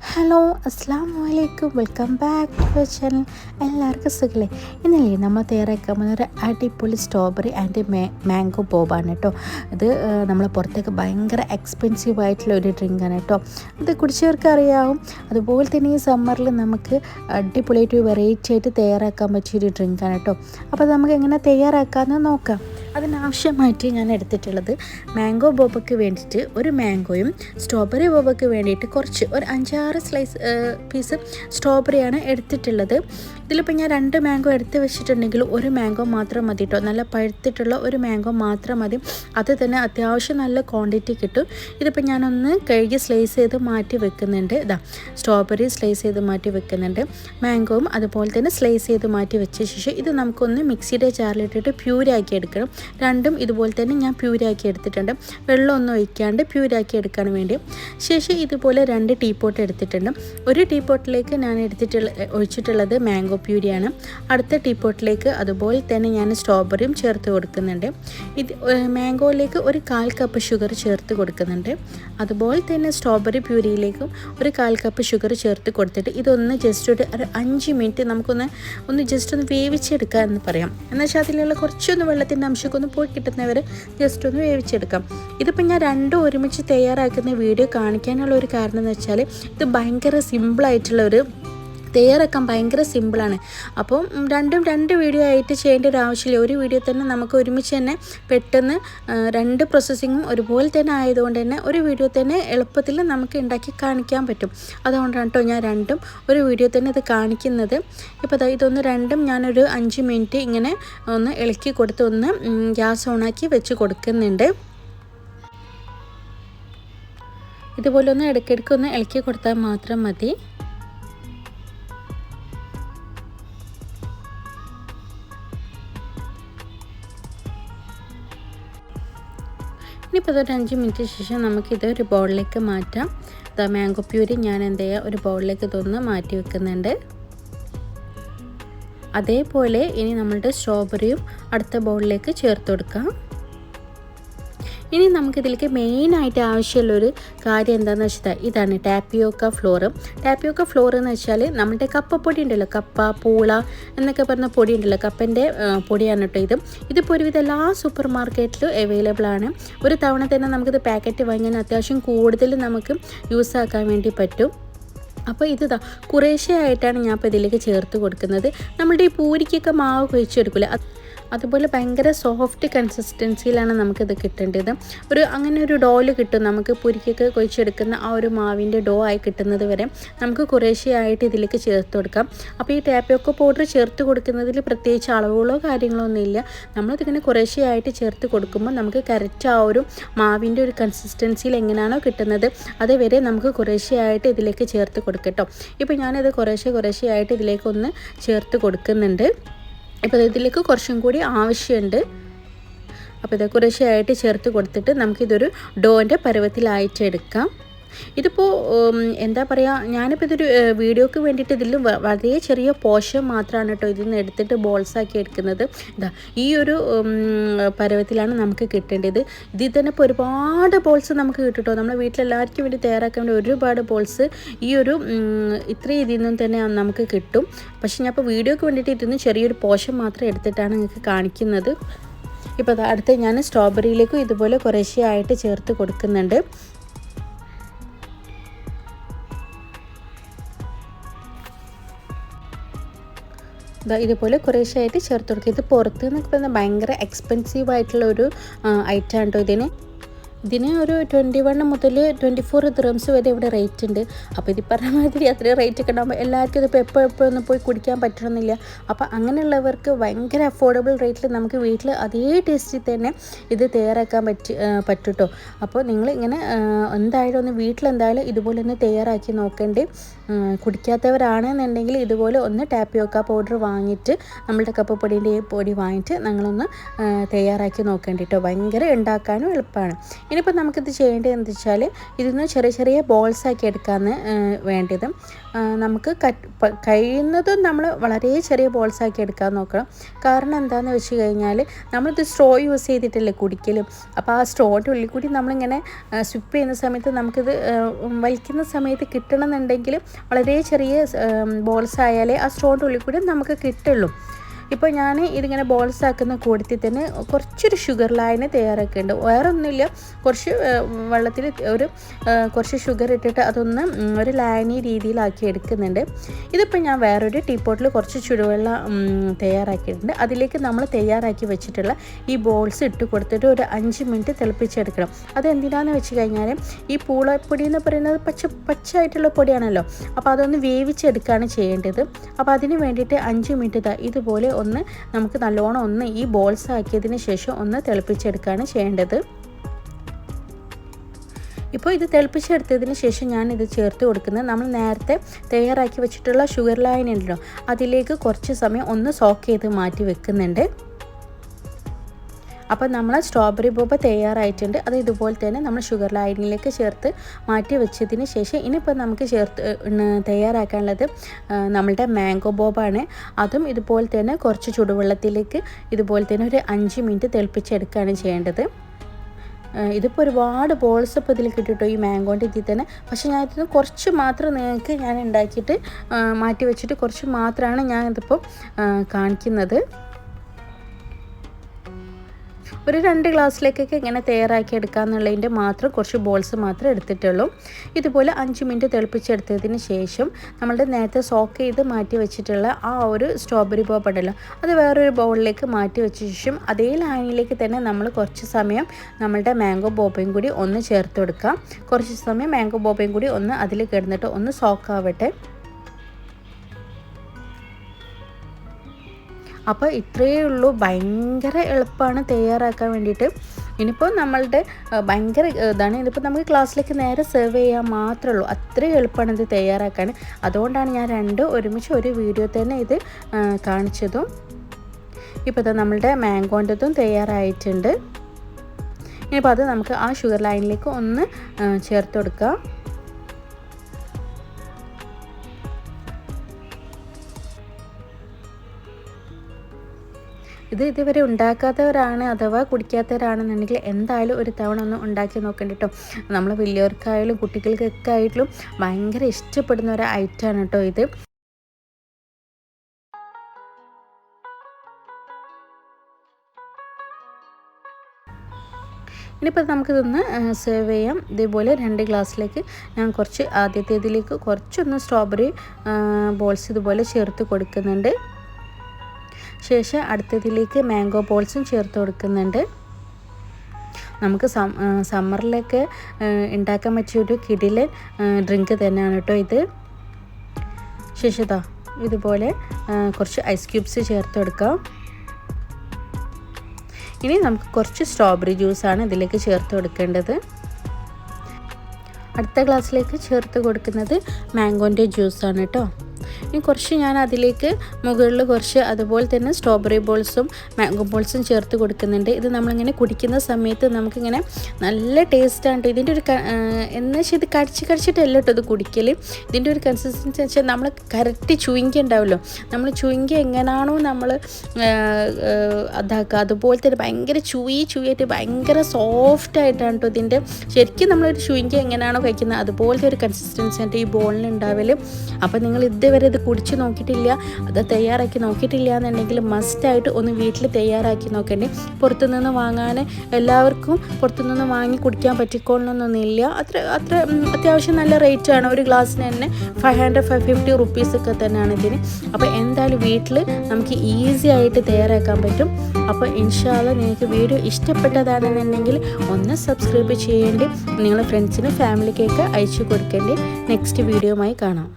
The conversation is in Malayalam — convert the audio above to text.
ഹലോ അസ്സാം വലൈക്കും welcome back to your channel. എല്ലാവർക്കും സുഖല്ലേ? ഇന്നലെ നമ്മൾ തയ്യാറാക്കാൻ പോകുന്ന ഒരു അടിപൊളി സ്ട്രോബെറി ആൻഡ് മാംഗോ ബോബാണ് കേട്ടോ ഇത് നമ്മൾ പുറത്തേക്ക് ഭയങ്കര എക്സ്പെൻസീവ് ആയിട്ടുള്ള ഒരു ഡ്രിങ്കാണ് കേട്ടോ ഇത് കുടിച്ചവർക്ക് അറിയാവും അതുപോലെ തന്നെ ഈ സമ്മറിൽ നമുക്ക് അടിപൊളിയായിട്ട് വെറൈറ്റി ആയിട്ട് തയ്യാറാക്കാൻ പറ്റിയൊരു ഡ്രിങ്കാണ് കേട്ടോ അപ്പോൾ നമുക്ക് എങ്ങനെ തയ്യാറാക്കാമെന്ന് നോക്കാം. അതിനാവശ്യമായിട്ട് ഞാൻ എടുത്തിട്ടുള്ളത് മാംഗോ ബോബയ്ക്ക് വേണ്ടിയിട്ട് ഒരു മാംഗോയും സ്ട്രോബെറി ബോബയ്ക്ക് വേണ്ടിയിട്ട് കുറച്ച് ഒരു അഞ്ചാറ് സ്ലൈസ് പീസ് സ്ട്രോബെറിയാണ് എടുത്തിട്ടുള്ളത്. ഇതിലിപ്പോൾ ഞാൻ രണ്ട് മാംഗോ എടുത്ത് വെച്ചിട്ടുണ്ടെങ്കിൽ ഒരു മാംഗോ മാത്രം മതി കേട്ടോ നല്ല പഴുത്തിട്ടുള്ള ഒരു മാംഗോ മാത്രം മതി. അത് തന്നെ അത്യാവശ്യം നല്ല ക്വാണ്ടിറ്റി കിട്ടും. ഇതിപ്പോൾ ഞാനൊന്ന് കഴുകി സ്ലൈസ് ചെയ്ത് മാറ്റി വെക്കുന്നുണ്ട്. ഇതാ സ്ട്രോബെറി സ്ലൈസ് ചെയ്ത് മാറ്റി വെക്കുന്നുണ്ട്. മാംഗോവും അതുപോലെ തന്നെ സ്ലൈസ് ചെയ്ത് മാറ്റി വെച്ച ശേഷം ഇത് നമുക്കൊന്ന് മിക്സിയുടെ ജാറിലിട്ടിട്ട് പ്യൂരാക്കി എടുക്കണം. രണ്ടും ഇതുപോലെ തന്നെ ഞാൻ പ്യൂരാക്കി എടുത്തിട്ടുണ്ട്. വെള്ളമൊന്നും ഒഴിക്കാണ്ട് പ്യൂരാക്കി എടുക്കാൻ വേണ്ടി. ശേഷം ഇതുപോലെ രണ്ട് ടീ പോട്ട് എടുത്തിട്ടുണ്ട്. ഒരു ടീ പോട്ടിലേക്ക് ഞാൻ എടുത്തിട്ടുള്ള ഒഴിച്ചിട്ടുള്ളത് മാംഗോ പ്യൂരിയാണ് അടുത്ത ടീ പോട്ടിലേക്ക് അതുപോലെ തന്നെ ഞാൻ സ്ട്രോബെറിയും ചേർത്ത് കൊടുക്കുന്നുണ്ട്. ഇത് മാംഗോയിലേക്ക് ഒരു കാൽ കപ്പ് ഷുഗർ ചേർത്ത് കൊടുക്കുന്നുണ്ട്. അതുപോലെ തന്നെ സ്ട്രോബെറി പ്യൂരിയിലേക്കും ഒരു കാൽ കപ്പ് ഷുഗർ ചേർത്ത് കൊടുത്തിട്ട് ഇതൊന്ന് ജസ്റ്റ് ഒരു ഒരു അഞ്ച് മിനിറ്റ് നമുക്കൊന്ന് ഒന്ന് ജസ്റ്റ് ഒന്ന് വേവിച്ചെടുക്കുക എന്ന് പറയാം. എന്നുവെച്ചാൽ അതിലുള്ള കുറച്ചൊന്ന് വെള്ളത്തിന്റെ അംശമൊക്കെ ഒന്ന് പോയി കിട്ടുന്നവർ ജസ്റ്റ് ഒന്ന് വേവിച്ചെടുക്കാം. ഇതിപ്പോൾ ഞാൻ രണ്ടും ഒരുമിച്ച് തയ്യാറാക്കുന്ന വീഡിയോ കാണിക്കാനുള്ള ഒരു കാരണം എന്ന് വെച്ചാൽ ഇത് ഭയങ്കര സിമ്പിളായിട്ടുള്ള ഒരു തയ്യാറാക്കാൻ ഭയങ്കര സിമ്പിളാണ്. അപ്പം രണ്ടും രണ്ട് വീഡിയോ ആയിട്ട് ചെയ്യേണ്ട ഒരു ആവശ്യമില്ല. ഒരു വീഡിയോ തന്നെ നമുക്ക് ഒരുമിച്ച് തന്നെ പെട്ടെന്ന് രണ്ട് പ്രോസസ്സിങ്ങും ഒരുപോലെ തന്നെ ആയതുകൊണ്ട് തന്നെ ഒരു വീഡിയോ തന്നെ എളുപ്പത്തിൽ നമുക്ക് ഉണ്ടാക്കി കാണിക്കാൻ പറ്റും. അതുകൊണ്ടാണ് കേട്ടോ ഞാൻ രണ്ടും ഒരു വീഡിയോ തന്നെ ഇത് കാണിക്കുന്നത്. ഇപ്പോൾ ഇതൊന്ന് രണ്ടും ഞാനൊരു അഞ്ച് മിനിറ്റ് ഇങ്ങനെ ഒന്ന് ഇളക്കി കൊടുത്ത് ഒന്ന് ഗ്യാസ് ഓണാക്കി വെച്ച് കൊടുക്കുന്നുണ്ട്. ഇതുപോലെ ഒന്ന് ഇടയ്ക്കിടയ്ക്ക് ഒന്ന് ഇളക്കി കൊടുത്താൽ മാത്രം മതി. ഇതൊരു അഞ്ച് മിനിറ്റ് ശേഷം നമുക്കിത് ഒരു ബൗളിലേക്ക് മാറ്റാം. ഇതാ മാംഗോ പ്യൂരി ഞാൻ എന്ത് ചെയ്യുക ഒരു ബൗളിലേക്ക് ഇതൊന്ന് മാറ്റി വെക്കുന്നുണ്ട്. അതേപോലെ ഇനി നമ്മളുടെ സ്ട്രോബെറിയും അടുത്ത ബൗളിലേക്ക് ചേർത്ത് കൊടുക്കാം. ഇനി നമുക്കിതിലേക്ക് മെയിനായിട്ട് ആവശ്യമുള്ളൊരു കാര്യം എന്താണെന്ന് വെച്ചാൽ ഇതാണ് ടാപ്പിയോക്ക ഫ്ലോറ് ടാപ്പിയോക്ക ഫ്ലോർ എന്ന് വെച്ചാൽ നമ്മുടെ കപ്പപ്പൊടി ഉണ്ടല്ലോ കപ്പ പൂള എന്നൊക്കെ പറഞ്ഞ പൊടി ഉണ്ടല്ലോ കപ്പന്റെ പൊടിയാണ് കേട്ടോ ഇത്. ഇതിപ്പോൾ ഒരുവിധം എല്ലാ സൂപ്പർ മാർക്കറ്റിലും അവൈലബിൾ ആണ്. ഒരു തവണ തന്നെ നമുക്കിത് പാക്കറ്റ് വാങ്ങാൻ അത്യാവശ്യം കൂടുതൽ നമുക്ക് യൂസ് ആക്കാൻ വേണ്ടി പറ്റും. അപ്പോൾ ഇത് കുറേശ്ശെ ആയിട്ടാണ് ഞാൻ ഇപ്പോൾ ഇതിലേക്ക് ചേർത്ത് കൊടുക്കുന്നത്. നമ്മുടെ ഈ പൂരിക്കൊക്കെ മാവ് കുഴിച്ചെടുക്കില്ല അതുപോലെ ഭയങ്കര സോഫ്റ്റ് കൺസിസ്റ്റൻസിയിലാണ് നമുക്കിത് കിട്ടേണ്ടത്. ഒരു അങ്ങനെ ഒരു ഡോൽ കിട്ടും. നമുക്ക് പുരിക്കൊക്കെ കൊഴിച്ചെടുക്കുന്ന ആ ഒരു മാവിന്റെ ഡോ ആയി കിട്ടുന്നത് വരെ നമുക്ക് കുറേശ്ശെയായിട്ട് ഇതിലേക്ക് ചേർത്ത് കൊടുക്കാം. അപ്പോൾ ഈ ടാപ്പിയൊക്കെ പൗഡർ ചേർത്ത് കൊടുക്കുന്നതിൽ പ്രത്യേകിച്ച് അളവുകളോ കാര്യങ്ങളോ ഒന്നുമില്ല. നമ്മളിതിങ്ങനെ കുറേശ്ശെയായിട്ട് ചേർത്ത് കൊടുക്കുമ്പോൾ നമുക്ക് കറക്റ്റ് ആ ഒരു മാവിന്റെ ഒരു കൺസിസ്റ്റൻസിയിൽ എങ്ങനെയാണോ കിട്ടുന്നത് അതുവരെ നമുക്ക് കുറേശ്ശെയായിട്ട് ഇതിലേക്ക് ചേർത്ത് കൊടുക്കട്ടോ ഇപ്പോൾ ഞാനത് കുറേശ്ശെ കുറേശ്ശെയായിട്ട് ഇതിലേക്കൊന്ന് ചേർത്ത് കൊടുക്കുന്നുണ്ട്. ഇപ്പോൾ ഇതിലേക്ക് കുറച്ചും കൂടി ആവശ്യമുണ്ട്. അപ്പോൾ ഇത് കുറേശ്ശെയായിട്ട് ചേർത്ത് കൊടുത്തിട്ട് നമുക്കിതൊരു ഡോന്റെ പരുവത്തിലായിട്ട് എടുക്കാം. ഇതിപ്പോൾ എന്താ പറയുക ഞാനിപ്പോൾ ഇതൊരു വീഡിയോക്ക് വേണ്ടിയിട്ട് ഇതിൽ വളരെ ചെറിയ പോഷൻ മാത്രമാണ് കേട്ടോ ഇതിൽ നിന്ന് എടുത്തിട്ട് ബോൾസാക്കി എടുക്കുന്നത്. ഇതാ ഈ ഒരു പരുവത്തിലാണ് നമുക്ക് കിട്ടേണ്ടത്. ഇതിൽ തന്നെ ഇപ്പോൾ ഒരുപാട് ബോൾസ് നമുക്ക് കിട്ടും കേട്ടോ. നമ്മുടെ വീട്ടിലെല്ലാവർക്കും വേണ്ടി തയ്യാറാക്കാൻ വേണ്ടി ഒരുപാട് ബോൾസ് ഈ ഒരു ഇത്രയും ഇതിൽ നിന്നും തന്നെ നമുക്ക് കിട്ടും. പക്ഷേ ഞാൻ ഇപ്പോൾ വീഡിയോക്ക് വേണ്ടിയിട്ട് ഇതിൽ നിന്ന് ചെറിയൊരു പോഷൻ മാത്രം എടുത്തിട്ടാണ് നിങ്ങൾക്ക് കാണിക്കുന്നത്. ഇപ്പോൾ അടുത്ത് ഞാൻ സ്ട്രോബെറിയിലേക്കും ഇതുപോലെ കുറേശ്ശെയായിട്ട് ചേർത്ത് കൊടുക്കുന്നുണ്ട്. ഇതുപോലെ കുറേശ്ശായിട്ട് ചേർത്ത് കൊടുക്കുക ഇത് പുറത്ത് പറഞ്ഞാൽ ഭയങ്കര എക്സ്പെൻസീവ് ആയിട്ടുള്ള ഒരു ഐറ്റം ആണ് കേട്ടോ ഇതിന്. ഇതിന് ഒരു ട്വന്റി വൺ മുതൽ ട്വന്റി ഫോർ ദ്രംസ് വരെ ഇവിടെ റേറ്റ് ഉണ്ട്. അപ്പോൾ ഇത് പറഞ്ഞ മാതിരി അത്രയും റേറ്റ് ഒക്കെ ഉണ്ടാകുമ്പോൾ എല്ലാവർക്കും ഇതിപ്പോൾ എപ്പോൾ എപ്പോഴൊന്നും പോയി കുടിക്കാൻ പറ്റണമെന്നില്ല. അപ്പോൾ അങ്ങനെയുള്ളവർക്ക് ഭയങ്കര അഫോർഡബിൾ റേറ്റിൽ നമുക്ക് വീട്ടിൽ അതേ ടേസ്റ്റിൽ തന്നെ ഇത് തയ്യാറാക്കാൻ പറ്റി പറ്റുട്ടോ. അപ്പോൾ നിങ്ങൾ ഇങ്ങനെ എന്തായാലും ഒന്ന് വീട്ടിലെന്തായാലും ഇതുപോലെ ഒന്ന് തയ്യാറാക്കി നോക്കേണ്ടി. കുടിക്കാത്തവരാണെന്നുണ്ടെങ്കിൽ ഇതുപോലെ ഒന്ന് ടാപ്പിയോക്ക പൗഡർ വാങ്ങിയിട്ട് നമ്മളുടെ കപ്പ് പൊടിന്റെ പൊടി വാങ്ങിയിട്ട് നിങ്ങളൊന്ന് തയ്യാറാക്കി നോക്കേണ്ടി കേട്ടോ ഭയങ്കര ഉണ്ടാക്കാനും എളുപ്പമാണ് ഇനിയിപ്പോൾ നമുക്കിത് ചെയ്യേണ്ടത് എന്താ വെച്ചാൽ ഇതിന്ന് ചെറിയ ചെറിയ ബോൾസ് ആക്കി എടുക്കാമെന്ന് വേണ്ടത്. നമുക്ക് കഴിയുന്നതും നമ്മൾ വളരെ ചെറിയ ബോൾസ് ആക്കി എടുക്കാൻ നോക്കണം. കാരണം എന്താണെന്ന് വെച്ച് കഴിഞ്ഞാൽ നമ്മളിത് സ്ട്രോ യൂസ് ചെയ്തിട്ടല്ലേ കുടിക്കലും. അപ്പോൾ ആ സ്ട്രോന്റെ ഉള്ളിൽ കൂടി നമ്മളിങ്ങനെ സ്വിപ്പ് ചെയ്യുന്ന സമയത്ത് നമുക്കിത് വലിക്കുന്ന സമയത്ത് കിട്ടണമെന്നുണ്ടെങ്കിൽ വളരെ ചെറിയ ബോൾസ് ആയാലേ ആ സ്ട്രോന്റെ ഉള്ളിൽ കൂടി നമുക്ക് കിട്ടുള്ളൂ. ഇപ്പോൾ ഞാൻ ഇതിങ്ങനെ ബോൾസ് ആക്കുന്ന കൂടത്തിൽ തന്നെ കുറച്ചൊരു ഷുഗർ ലായനി തയ്യാറാക്കുന്നുണ്ട് വേറെ ഒന്നുമില്ല കുറച്ച് വെള്ളത്തിൽ ഒരു കുറച്ച് ഷുഗർ ഇട്ടിട്ട് അതൊന്ന് ഒരു ലായനി രീതിയിലാക്കി എടുക്കുന്നുണ്ട്. ഇതിപ്പോൾ ഞാൻ വേറൊരു പോട്ടിൽ കുറച്ച് ചുടുവെള്ളം തയ്യാറാക്കിയിട്ടുണ്ട്. അതിലേക്ക് നമ്മൾ തയ്യാറാക്കി വെച്ചിട്ടുള്ള ഈ ബോൾസ് ഇട്ട് കൊടുത്തിട്ട് ഒരു അഞ്ച് മിനിറ്റ് തിളപ്പിച്ചെടുക്കണം. അതെന്തിനാന്ന് വെച്ച് കഴിഞ്ഞാൽ ഈ പൂളപ്പൊടി എന്ന് പറയുന്നത് പച്ച പച്ചായിട്ടുള്ള പൊടിയാണല്ലോ. അപ്പോൾ അതൊന്ന് വേവിച്ചെടുക്കുകയാണ് ചെയ്യേണ്ടത്. അപ്പോൾ അതിന് വേണ്ടിയിട്ട് അഞ്ച് മിനിറ്റ് ഇതുപോലെ ഒന്ന് നമുക്ക് നല്ലോണം ഒന്ന് ഈ ബോൾസ് ആക്കിയതിന് ശേഷം ഒന്ന് തിളപ്പിച്ചെടുക്കുകയാണ് ചെയ്യേണ്ടത്. ഇപ്പോൾ ഇത് തിളപ്പിച്ചെടുത്തതിന് ശേഷം ഞാൻ ഇത് ചേർത്ത് കൊടുക്കുന്നത് നമ്മൾ നേരത്തെ തയ്യാറാക്കി വെച്ചിട്ടുള്ള ഷുഗർ ലൈൻ ഉണ്ടല്ലോ അതിലേക്ക് കുറച്ച് സമയം ഒന്ന് സോക്ക് ചെയ്ത് മാറ്റി വെക്കുന്നുണ്ട്. അപ്പോൾ നമ്മൾ സ്ട്രോബെറി ബോബ തയ്യാറായിട്ടുണ്ട്. അത് ഇതുപോലെ തന്നെ നമ്മൾ ഷുഗർ ലൈനിലേക്ക് ചേർത്ത് മാറ്റി വെച്ചതിന് ശേഷം ഇനിയിപ്പോൾ നമുക്ക് ചേർത്ത് തയ്യാറാക്കാനുള്ളത് നമ്മളുടെ മാംഗോ ബോബാണ് അതും ഇതുപോലെ തന്നെ കുറച്ച് ചുടുവെള്ളത്തിലേക്ക് ഇതുപോലെ തന്നെ ഒരു അഞ്ച് മിനിറ്റ് തിളപ്പിച്ചെടുക്കുകയാണ് ചെയ്യേണ്ടത്. ഇതിപ്പോൾ ഒരുപാട് ബോൾസ് ഇപ്പോൾ ഇതിൽ കിട്ടിയിട്ടോ ഈ മാംഗോന്റെ ഇതിൽ തന്നെ. പക്ഷേ ഞാൻ ഇതിന് കുറച്ച് മാത്രം നിങ്ങൾക്ക് ഞാൻ ഉണ്ടാക്കിയിട്ട് മാറ്റി വെച്ചിട്ട് കുറച്ച് മാത്രമാണ് ഞാൻ ഇതിപ്പോൾ കാണിക്കുന്നത്. ഒരു രണ്ട് ഗ്ലാസ്സിലേക്കൊക്കെ ഇങ്ങനെ തയ്യാറാക്കി എടുക്കാമെന്നുള്ളതിന്റെ മാത്രം കുറച്ച് ബോൾസ് മാത്രമേ എടുത്തിട്ടുള്ളൂ. ഇതുപോലെ അഞ്ച് മിനിറ്റ് തിളപ്പിച്ചെടുത്തതിന് ശേഷം നമ്മളുടെ നേരത്തെ സോക്ക് ചെയ്ത് മാറ്റി വെച്ചിട്ടുള്ള ആ ഒരു സ്ട്രോബെറി പോപ്പ് ഉണ്ടല്ലോ അത് വേറൊരു ബൗളിലേക്ക് മാറ്റി വെച്ച ശേഷം അതേ ലൈനിലേക്ക് തന്നെ നമ്മൾ കുറച്ച് സമയം നമ്മളുടെ മാംഗോ ബോബയും കൂടി ഒന്ന് ചേർത്ത് കൊടുക്കാം. കുറച്ച് സമയം മാംഗോ ബോബയും കൂടി ഒന്ന് അതിൽ കിടന്നിട്ട് ഒന്ന് സോക്ക് അപ്പോൾ ഇത്രയേ ഉള്ളൂ. ഭയങ്കര എളുപ്പമാണ് തയ്യാറാക്കാൻ വേണ്ടിയിട്ട്. ഇനിയിപ്പോൾ നമ്മളുടെ ഭയങ്കര ഇതാണ്. ഇനിയിപ്പോൾ നമുക്ക് ക്ലാസ്സിലേക്ക് നേരെ സെർവ് ചെയ്യാൻ മാത്രമേ ഉള്ളൂ. അത്രയും എളുപ്പമാണ് ഇത് തയ്യാറാക്കാൻ. അതുകൊണ്ടാണ് ഞാൻ രണ്ട് ഒരുമിച്ച് ഒരു വീഡിയോ തന്നെ ഇത് കാണിച്ചതും. ഇപ്പോൾ ഇത് നമ്മളുടെ മാംഗോന്റെതും തയ്യാറായിട്ടുണ്ട്. ഇനിയിപ്പോൾ അത് നമുക്ക് ആ ഷുഗർ ലൈനിലേക്ക് ഒന്ന് ചേർത്ത് കൊടുക്കാം. ഇത് ഇതുവരെ ഉണ്ടാക്കാത്തവരാണ് അഥവാ കുടിക്കാത്തവരാണെന്നുണ്ടെങ്കിൽ എന്തായാലും ഒരു തവണ ഒന്ന് ഉണ്ടാക്കി നോക്കണ്ട കേട്ടോ നമ്മൾ വലിയവർക്കായാലും കുട്ടികൾക്കൊക്കെ ആയിട്ടും ഭയങ്കര ഇഷ്ടപ്പെടുന്ന ഒരു ഐറ്റമാണ് കേട്ടോ ഇത്. ഇനിയിപ്പോൾ നമുക്കിതൊന്ന് സെർവ് ചെയ്യാം. ഇതേപോലെ രണ്ട് ഗ്ലാസ്സിലേക്ക് ഞാൻ കുറച്ച് ആദ്യത്തേതിലേക്ക് കുറച്ചൊന്ന് സ്ട്രോബെറി ബോൾസ് ഇതുപോലെ ചേർത്ത് കൊടുക്കുന്നുണ്ട്. ശേഷം അടുത്തതിലേക്ക് മാംഗോ ബോൾസും ചേർത്ത് കൊടുക്കുന്നുണ്ട്. നമുക്ക് സമ്മറിലൊക്കെ ഉണ്ടാക്കാൻ പറ്റിയ ഒരു കിടിലൻ ഡ്രിങ്ക് തന്നെയാണ് കേട്ടോ ഇത്. ശേഷിതാ ഇതുപോലെ കുറച്ച് ഐസ് ക്യൂബ്സ് ചേർത്ത് കൊടുക്കാം. ഇനി നമുക്ക് കുറച്ച് സ്ട്രോബെറി ജ്യൂസാണ് ഇതിലേക്ക് ചേർത്ത് കൊടുക്കേണ്ടത്. അടുത്ത ഗ്ലാസ്സിലേക്ക് ചേർത്ത് കൊടുക്കുന്നത് മാംഗോന്റെ ജ്യൂസാണ് കേട്ടോ. ഇനി കുറച്ച് ഞാൻ അതിലേക്ക് മുകളിൽ കുറച്ച് അതുപോലെ തന്നെ സ്ട്രോബെറി ബോൾസും മാംഗോ ബോൾസും ചേർത്ത് കൊടുക്കുന്നുണ്ട്. ഇത് നമ്മളിങ്ങനെ കുടിക്കുന്ന സമയത്ത് നമുക്കിങ്ങനെ നല്ല ടേസ്റ്റാണ് കേട്ടോ ഇതിന്റെ ഒരു എന്ന് വെച്ചാൽ ഇത് കടിച്ച് കടിച്ചിട്ടല്ല കേട്ടോ ഇത് കുടിക്കൽ ഇതിന്റെ ഒരു കൺസിസ്റ്റൻസി വെച്ചാൽ നമ്മൾ കറക്റ്റ് ചുവിങ്ക ഉണ്ടാവുമല്ലോ നമ്മൾ ചുവിങ്ക എങ്ങനെയാണോ നമ്മൾ അതാക്കുക. അതുപോലെ തന്നെ ഭയങ്കര ചുവി ചുവിയായിട്ട് ഭയങ്കര സോഫ്റ്റ് ആയിട്ടാണ് കേട്ടോ ഇതിന്റെ ശരിക്കും നമ്മളൊരു ചുവിങ്ക എങ്ങനെയാണോ കഴിക്കുന്നത്. അതുപോലത്തെ ഒരു കൺസിസ്റ്റൻസി ആയിട്ട് ഈ ബോളിന് ഉണ്ടാവൽ. അപ്പോൾ നിങ്ങൾ ഇതുവരെ ഇത് കുടിച്ച് നോക്കിയിട്ടില്ല അത് തയ്യാറാക്കി നോക്കിയിട്ടില്ല എന്നുണ്ടെങ്കിൽ മസ്റ്റായിട്ട് ഒന്ന് വീട്ടിൽ തയ്യാറാക്കി നോക്കണ്ടേ. പുറത്തുനിന്ന് വാങ്ങാൻ എല്ലാവർക്കും പുറത്തുനിന്ന് വാങ്ങി കുടിക്കാൻ പറ്റിക്കൊള്ളണമെന്നൊന്നുമില്ല അത്ര അത്ര അത്യാവശ്യം നല്ല റേറ്റാണ് ഒരു ഗ്ലാസ്സിന് തന്നെ ഫൈവ് ഹൺഡ്രഡ് ഫൈവ് ഫിഫ്റ്റി റുപ്പീസൊക്കെ തന്നെയാണ് ഇതിന്. അപ്പോൾ എന്തായാലും വീട്ടിൽ നമുക്ക് ഈസി ആയിട്ട് തയ്യാറാക്കാൻ പറ്റും. അപ്പോൾ ഇൻഷാല്ല നിങ്ങൾക്ക് വീഡിയോ ഇഷ്ടപ്പെട്ടതാണെന്നുണ്ടെങ്കിൽ ഒന്ന് സബ്സ്ക്രൈബ് ചെയ്യേണ്ടി. നിങ്ങളുടെ ഫ്രണ്ട്സിനും ഫാമിലിക്കൊക്കെ അയച്ചു കൊടുക്കേണ്ടി. നെക്സ്റ്റ് വീഡിയോയുമായി കാണാം.